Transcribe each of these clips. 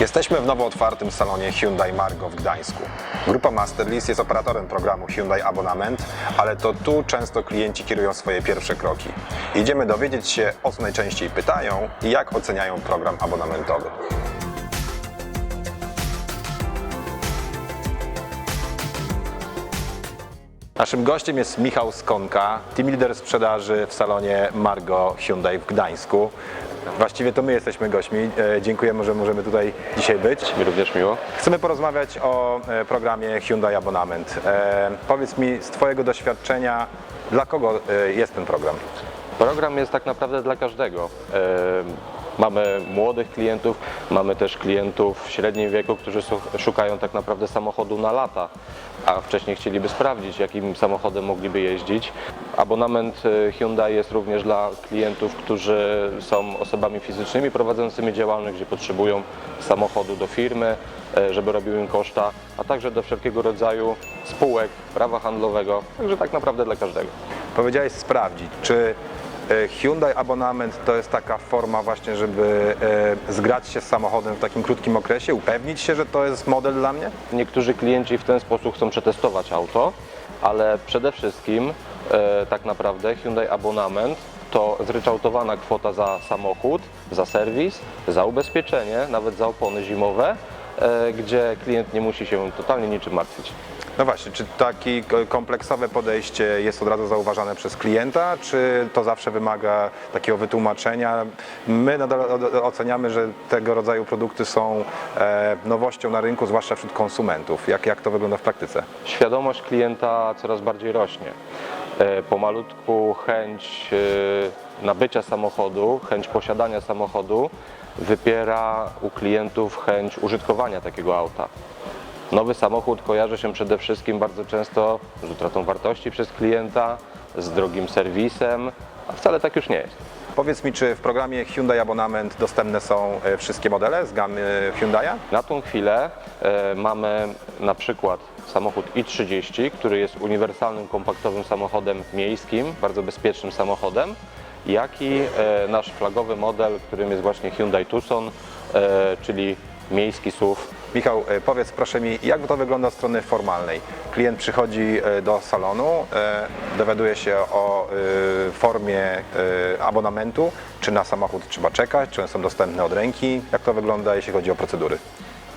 Jesteśmy w nowo otwartym salonie Hyundai Margo w Gdańsku. Grupa Masterlease jest operatorem programu Hyundai Abonament, ale to tu często klienci kierują swoje pierwsze kroki. Idziemy dowiedzieć się, o co najczęściej pytają i jak oceniają program abonamentowy. Naszym gościem jest Michał Skonka, team leader sprzedaży w salonie Margo Hyundai w Gdańsku. Właściwie to my jesteśmy gośćmi. E, Dziękujemy, że możemy tutaj dzisiaj być. Mi również miło. Chcemy porozmawiać o e, programie Hyundai Abonament. E, powiedz mi z Twojego doświadczenia, dla kogo jest ten program? Program jest tak naprawdę dla każdego. Mamy młodych klientów, mamy też klientów w średnim wieku, którzy szukają tak naprawdę samochodu na lata, a wcześniej chcieliby sprawdzić, jakim samochodem mogliby jeździć. Abonament e, Hyundai jest również dla klientów, którzy są osobami fizycznymi prowadzącymi działalność, gdzie potrzebują samochodu do firmy, e, żeby robił im koszta, a także do wszelkiego rodzaju spółek, prawa handlowego, także tak naprawdę dla każdego. Powiedziałeś sprawdzić, czy Hyundai Abonament to jest taka forma właśnie, żeby e, zgrać się z samochodem w takim krótkim okresie, upewnić się, że to jest model dla mnie? Niektórzy klienci w ten sposób chcą przetestować auto, ale przede wszystkim e, tak naprawdę Hyundai Abonament to zryczałtowana kwota za samochód, za serwis, za ubezpieczenie, nawet za opony zimowe, e, gdzie klient nie musi się totalnie niczym martwić. No właśnie, czy takie kompleksowe podejście jest od razu zauważane przez klienta, czy to zawsze wymaga takiego wytłumaczenia? My nadal oceniamy, że tego rodzaju produkty są e, nowością na rynku, zwłaszcza wśród konsumentów. Jak, jak to wygląda w praktyce? Świadomość klienta coraz bardziej rośnie. E, Pomalutku chęć e, nabycia samochodu, chęć posiadania samochodu wypiera u klientów chęć użytkowania takiego auta. Nowy samochód kojarzy się przede wszystkim bardzo często z utratą wartości przez klienta, z drogim serwisem, a wcale tak już nie jest. Powiedz mi, czy w programie Hyundai Abonament dostępne są e, wszystkie modele z gamy Hyundai'a? Na tą chwilę e, mamy na przykład samochód i30, który jest uniwersalnym, kompaktowym samochodem miejskim, bardzo bezpiecznym samochodem, jak i e, nasz flagowy model, którym jest właśnie Hyundai Tucson, e, czyli miejski SUV. Michał, e, powiedz proszę mi, jak to wygląda od strony formalnej? Klient przychodzi do salonu, dowiaduje się o formie abonamentu, czy na samochód trzeba czekać, czy one są dostępne od ręki, jak to wygląda, jeśli chodzi o procedury?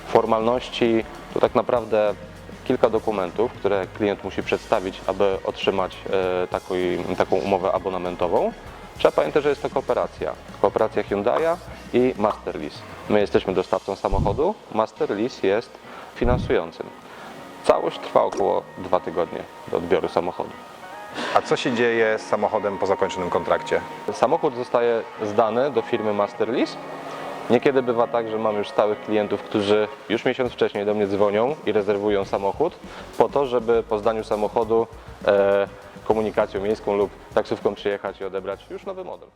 Formalności to tak naprawdę kilka dokumentów, które klient musi przedstawić, aby otrzymać taką umowę abonamentową. Trzeba pamiętać, że jest to kooperacja. Kooperacja Hyundai'a i Masterlease. My jesteśmy dostawcą samochodu, Masterlease jest finansującym. Całość trwa około dwa tygodnie do odbioru samochodu. A co się dzieje z samochodem po zakończonym kontrakcie? Samochód zostaje zdany do firmy Masterlease. Niekiedy bywa tak, że mam już stałych klientów, którzy już miesiąc wcześniej do mnie dzwonią i rezerwują samochód po to, żeby po zdaniu samochodu e, komunikacją miejską lub taksówką przyjechać i odebrać już nowy model.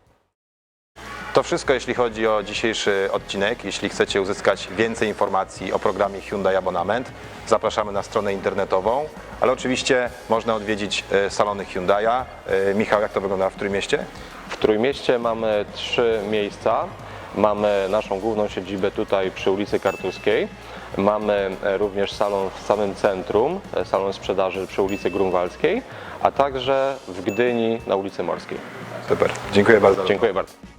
To wszystko, jeśli chodzi o dzisiejszy odcinek. Jeśli chcecie uzyskać więcej informacji o programie Hyundai Abonament, zapraszamy na stronę internetową, ale oczywiście można odwiedzić e, salony Hyundai'a. E, Michał, jak to wygląda w którym mieście? W Trójmieście mamy trzy miejsca. Mamy naszą główną siedzibę tutaj przy ulicy Kartuskiej. Mamy e, również salon w samym centrum, e, salon sprzedaży przy ulicy Grunwaldzkiej, a także w Gdyni na ulicy Morskiej. Super, dziękuję bardzo. Dziękuję bardzo.